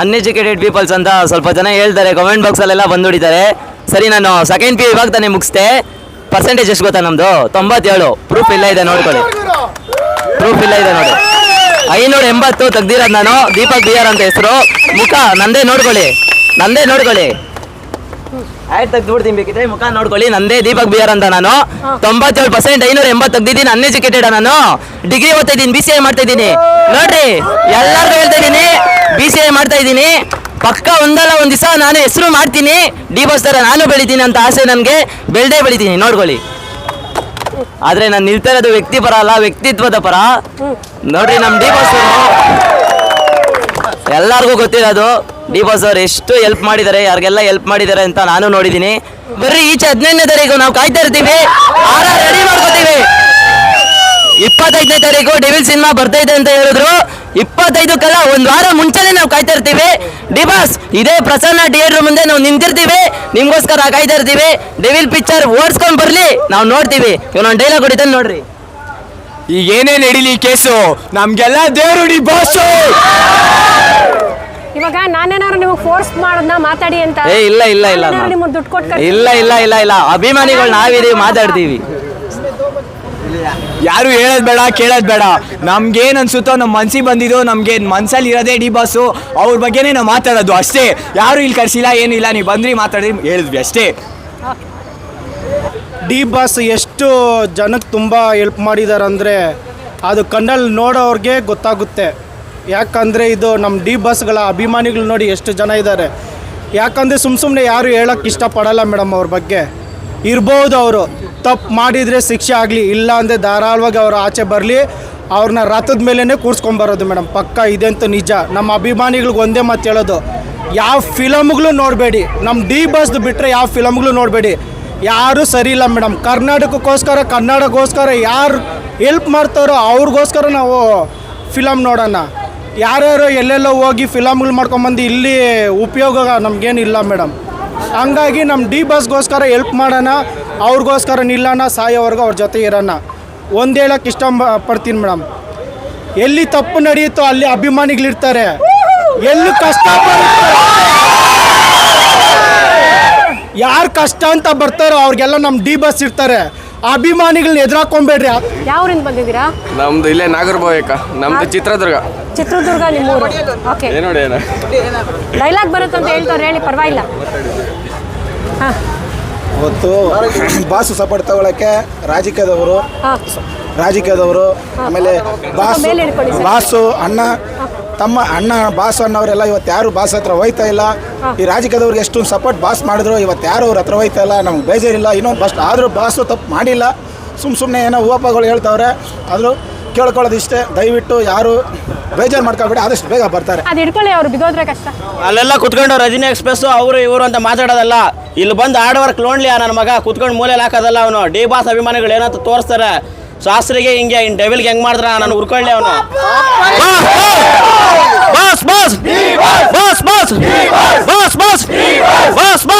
Uneducated people's ಅಂತ ಸ್ವಲ್ಪ ಜನ ಹೇಳ್ತಾರೆ ಕಮೆಂಟ್ ಬಾಕ್ಸ್ ಅಲ್ಲೆಲ್ಲ ಬಂದು ಹೊಡಿತಾರೆ ಸರಿ, ನಾನು ಸೆಕೆಂಡ್ ಪಿ ಇವಾಗ ತಾನೇ ಮುಗಿಸ್ದೆ. ಪರ್ಸೆಂಟೇಜ್ ಎಷ್ಟು ಗೊತ್ತಾ ನಮ್ದು? ತೊಂಬತ್ತೇಳು. ಪ್ರೂಫ್ ಇಲ್ಲ ಇದೆ, ನೋಡ್ಕೊಳ್ಳಿ. ಪ್ರೂಫ್ ಇಲ್ಲ ಇದೆ, ನೋಡಿ. ಐನೂರ ಎಂಬತ್ತು ತೆಗ್ದಿರೋದು ನಾನು. ದೀಪಕ್ ಬಿ ಆರ್ ಅಂತ ಹೆಸರು. ಮುಖ ನಂದೇ ನೋಡ್ಕೊಳ್ಳಿ. ನಂದೇ ನೋಡ್ಕೊಳ್ಳಿ. ಆಯ್ತು ತೆಗ್ದು ಬೇಕಿದ್ರೆ. ಮುಖ ನೋಡ್ಕೊಳ್ಳಿ. ನಂದೇ ದೀಪಕ್ ಬಿಆರ್ ಅಂತ ನಾನು. ತೊಂಬತ್ತೇಳು ಪರ್ಸೆಂಟ್ ಐನೂರ ಎಂಬತ್ತು ತೆಗ್ದಿದ್ದೀನಿ ಅನ್ಎಜುಕೇಟೆಡ್ ನಾನು. ಡಿಗ್ರಿ ಓದ್ತಾ ಇದ್ದೀನಿ ಬಿ ಸಿ ಐ ಮಾಡ್ತಾ ಇದ್ದೀನಿ. ನೋಡ್ರಿ, ಎಲ್ಲರಿಗೂ ಹೇಳ್ತಾ ಇದ್ದೀನಿ ಬಿ ಸಿ ಐ ಮಾಡ್ತಾ ಇದ್ದೀನಿ. ಪಕ್ಕ ಒಂದಲ್ಲ ಒಂದ್ ದಿವಸ ನಾನು ಹೆಸರು ಮಾಡ್ತೀನಿ. ಡಿ ತರ ನಾನು ಬೆಳಿತೀನಿ ಅಂತ ಆಸೆ ನನಗೆ. ಬೆಳ್ದೇ ಬೆಳಿತೀನಿ, ನೋಡ್ಕೊಳ್ಳಿ. ಆದ್ರೆ ನಾನು ನಿಲ್ತಾ ಇರೋದು ವ್ಯಕ್ತಿ ಪರ ಅಲ್ಲ, ವ್ಯಕ್ತಿತ್ವದ ಪರ. ನೋಡ್ರಿ, ನಮ್ ಡಿ ಎಲ್ಲರಿಗೂ ಗೊತ್ತಿರೋದು ಡಿ ಬಾಸ್ ಅವ್ರು ಎಷ್ಟು ಹೆಲ್ಪ್ ಮಾಡಿದ್ದಾರೆ, ಯಾರಿಗೆಲ್ಲ ಹೆಲ್ಪ್ ಮಾಡಿದ್ದಾರೆ ಅಂತ ನಾನು ನೋಡಿದ್ದೀನಿ. ಬರ್ರಿ, ಈಚೆ ಹದಿನೈದನೇ ತಾರೀಕು ನಾವು ಕಾಯ್ತಾ ಇರ್ತೀವಿ. ರೆಡಿ ಮಾಡ್ಕೋತೀವಿ. ಇಪ್ಪತ್ತೈದನೇ ತಾರೀಕು ಡೆವಿಲ್ ಸಿನಿಮಾ ಬರ್ತೈತೆ ಅಂತ ಹೇಳಿದ್ರು. ಇಪ್ಪತ್ತೈದು ಕಲ ಒಂದು ವಾರ ಮುಂಚೆನೆ ನಾವು ಕಾಯ್ತಾ ಇರ್ತೀವಿ. ಡಿಬಾಸ್ ಇದೇ ಪ್ರಸನ್ನ ಥಿಯೇಟರ್ ಮುಂದೆ ನಾವು ನಿಂತಿರ್ತೀವಿ. ನಿಮ್ಗೋಸ್ಕರ ಕಾಯ್ತಾ ಇರ್ತೀವಿ. ಡೆವಿಲ್ ಪಿಕ್ಚರ್ ಓಡಿಸ್ಕೊಂಡ್ ಬರ್ಲಿ, ನಾವು ನೋಡ್ತೀವಿ. ಇವನೊಂದು ಡೈಲಾಗ್ ಹೊಡಿತಾನೆ ನೋಡ್ರಿ. ಈಗ ಏನೇನು ಹಿಡೀಲಿ ಕೇಸು? ನಮ್ಗೆಲ್ಲ ದೇವರು ಡಿ ಬಾಸು ಇವಾಗ ನಾನೇನಾದ್ರು ನಿಮಗೆ ಫೋರ್ಸ್ ಮಾಡೋದನ್ನ ಮಾತಾಡಿ ಅಂತ ಏ ಇಲ್ಲ ಇಲ್ಲ ಇಲ್ಲ ನಾನೇನಾದ್ರು ನಿಮಗೆ ದುಡ್ಡು ಕೊಟ್ಟು ಇಲ್ಲ ಇಲ್ಲ ಇಲ್ಲ ಇಲ್ಲ. ಅಭಿಮಾನಿಗಳು ನಾವಿದೀವಿ ಮಾತಾಡ್ತೀವಿ. ಯಾರು ಹೇಳದ್ ಬೇಡ ಕೇಳೋದು ಬೇಡ. ನಮ್ಗೇನ್ ಅನ್ಸುತ್ತೋ ನಮ್ಮ ಮನ್ಸಿಗೆ ಬಂದಿದ್ದು ನಮ್ಗೆ ಮನ್ಸಲ್ಲಿ ಇರೋದೇ ಡಿ ಬಾಸು. ಅವ್ರ ಬಗ್ಗೆನೇ ನಾವು ಮಾತಾಡೋದು ಅಷ್ಟೇ. ಯಾರು ಇಲ್ಲಿ ಕರ್ಸಿಲ್ಲ ಏನಿಲ್ಲ ನೀವು ಬಂದ್ರಿ ಮಾತಾಡಿ ಹೇಳಿದ್ವಿ ಅಷ್ಟೇ. ಡಿ ಬಾಸ್ ಎಷ್ಟು ಜನಕ್ಕೆ ತುಂಬ ಹೆಲ್ಪ್ ಮಾಡಿದ್ದಾರೆ ಅಂದರೆ ಅದು ಕಣ್ಣಲ್ಲಿ ನೋಡೋವ್ರಿಗೆ ಗೊತ್ತಾಗುತ್ತೆ. ಯಾಕಂದರೆ ಇದು ನಮ್ಮ ಡಿ ಬಸ್ಗಳ ಅಭಿಮಾನಿಗಳು ನೋಡಿ ಎಷ್ಟು ಜನ ಇದ್ದಾರೆ ಯಾಕಂದರೆ ಸುಮ್ಮ ಸುಮ್ಮನೆ ಯಾರು ಹೇಳೋಕ್ಕೆ ಇಷ್ಟಪಡಲ್ಲ ಮೇಡಮ್ ಅವ್ರ ಬಗ್ಗೆ. ಇರ್ಬೋದು ಅವರು. ತಪ್ಪು ಮಾಡಿದರೆ ಶಿಕ್ಷೆ ಆಗಲಿ, ಇಲ್ಲ ಅಂದರೆ ಧಾರಾಳವಾಗಿ ಅವರು ಆಚೆ ಬರಲಿ ಅವ್ರನ್ನ ರಥದ ಮೇಲೇ ಕೂರಿಸ್ಕೊಂಬರೋದು ಮೇಡಮ್. ಪಕ್ಕ ಇದಂತೂ ನಿಜ. ನಮ್ಮ ಅಭಿಮಾನಿಗಳಿಗೆ ಒಂದೇ ಮಾತು ಹೇಳೋದು. ಯಾವ ಫಿಲಮ್ಗಳು ನೋಡಬೇಡಿ. ನಮ್ಮ ಡಿ ಬಸ್ದು ಬಿಟ್ಟರೆ ಯಾವ ಫಿಲಮ್ಗಳು ನೋಡಬೇಡಿ. ಯಾರೂ ಸರಿ ಇಲ್ಲ ಮೇಡಮ್. ಕರ್ನಾಟಕಕ್ಕೋಸ್ಕರ ಕನ್ನಡಕ್ಕೋಸ್ಕರ ಯಾರು ಹೆಲ್ಪ್ ಮಾಡ್ತಾರೋ ಅವ್ರಿಗೋಸ್ಕರ ನಾವು ಫಿಲಮ್ ನೋಡೋಣ. ಯಾರ್ಯಾರು ಎಲ್ಲೆಲ್ಲೋ ಹೋಗಿ ಫಿಲಮ್ಗಳು ಮಾಡ್ಕೊಂಬಂದು ಇಲ್ಲಿ ಉಪಯೋಗ ನಮಗೇನಿಲ್ಲ ಮೇಡಮ್. ಹಂಗಾಗಿ ನಮ್ಮ ಡಿ ಬಸ್ಗೋಸ್ಕರ ಹೆಲ್ಪ್ ಮಾಡೋಣ, ಅವ್ರಿಗೋಸ್ಕರ ನಿಲ್ಲೋಣ, ಸಾಯೋವರೆಗೂ ಅವ್ರ ಜೊತೆ ಇರೋಣ. ಒಂದು ಹೇಳೋಕ್ಕೆ ಇಷ್ಟ ಪಡ್ತೀನಿ ಮೇಡಮ್. ಎಲ್ಲಿ ತಪ್ಪು ನಡೆಯುತ್ತೋ ಅಲ್ಲಿ ಅಭಿಮಾನಿಗಳಿರ್ತಾರೆ. ಎಲ್ಲಿ ಕಷ್ಟ ಯಾರು ಕಷ್ಟ ಅಂತ ಬರ್ತಾರೋ ಅವ್ರಿಗೆಲ್ಲ ನಮ್ಮ ಡಿ ಬಸ್ ಇರ್ತಾರೆ. ಅಭಿಮಾನಿಗಳನ್ನ ಎದುರಾಕೊಂಬೇಡ್ರಿ ಯಾವ್ರಿಂದ ಬಂದಿದ್ದೀರಾ? ನಮ್ದು ಇಲ್ಲೇ ನಾಗರಭಾವಿಕ ನಮ್ದು ಚಿತ್ರದುರ್ಗ. ಚಿತ್ರದುರ್ಗ ನಿಮ್ಮೂರು. ಓಕೆ. ಏನ್ ನೋಡಿ ಏನ ಡೈಲಾಗ್ ಬರುತ್ತೆ ಅಂತ ಹೇಳ್ತಾರೆ ಹೇಳಿ ಪರವಾಗಿಲ್ಲ. ಹಾಂ. ಅವತ್ತು ಬಾಸು ಸಪೋರ್ಟ್ ತಗೊಳಕ್ಕೆ ರಾಜಕೀಯದವರು ಹಾಂ. ರಾಜಕೀಯದವರು ಆಮೇಲೆ ಬಾಸು. ಬಾಸು ಅಣ್ಣ ತಮ್ಮ ಅಣ್ಣ ಬಾಸ್ ಅನ್ನೋರೆಲ್ಲ ಇವತ್ತು ಯಾರು ಬಾಸ್ ಹತ್ರ ಹೋಯ್ತಾ ಇಲ್ಲ ಈ ರಾಜಕೀಯದವ್ರಿಗೆ ಎಷ್ಟು ಸಪೋರ್ಟ್ ಬಾಸ್ ಮಾಡಿದ್ರು ಇವತ್ತು ಯಾರು ಅವ್ರ ಹತ್ರ ಹೋಯ್ತಾ ಇಲ್ಲ ನಮ್ಗೆ ಬೇಜಾರಿಲ್ಲ ಇನ್ನೊಂದು ಫಸ್ಟ್ ಆದರೂ ಬಾಸು ತಪ್ಪು ಮಾಡಿಲ್ಲ ಸುಮ್ಮ ಸುಮ್ಮನೆ ಏನೋ ಹೂವಪ್ಪಗಳು ಹೇಳ್ತಾವ್ರೆ ಆದರೂ ಕೇಳ್ಕೊಳ್ಳೋದು ಇಷ್ಟೇ ದಯವಿಟ್ಟು ಯಾರು ಬೇಜಾರು ಮಾಡ್ಕೊಬೇಡಿ ಆದಷ್ಟು ಬೇಗ ಬರ್ತಾರೆ ಅದು ಹಿಡ್ಕೊಳ್ಳಿ ಅವ್ರು ಬಿದ್ದೋದ್ರೆ ಕಷ್ಟ ಅಲ್ಲೆಲ್ಲ ಕುತ್ಕೊಂಡು ರಜನಿ ಎಕ್ಸ್ಪ್ರೆಸ್ ಅವರು ಇವರು ಅಂತ ಮಾತಾಡೋದಲ್ಲ ಇಲ್ಲಿ ಬಂದು ಹಾರ್ಡ್ ವರ್ಕ್ ಲೋನ್ಲಿ ನನ್ನ ಮಗ ಕುತ್ಕೊಂಡು ಮೂಲೆಯಲ್ಲಿ ಹಾಕೋದಲ್ಲ ಅವನು ಡಿ ಬಾಸ್ ಅಭಿಮಾನಿಗಳು ಏನಂತ ತೋರಿಸ್ತಾರೆ ಶಾಸ್ತ್ರಿಗೆ ಹಿಂಗೆ ಇನ್ ಡೆವಿಲ್ಗೆ ಹೆಂಗೆ ಮಾಡಿದ್ರ ನಾನು ಉರ್ಕೊಳ್ಳಿ ಅವನು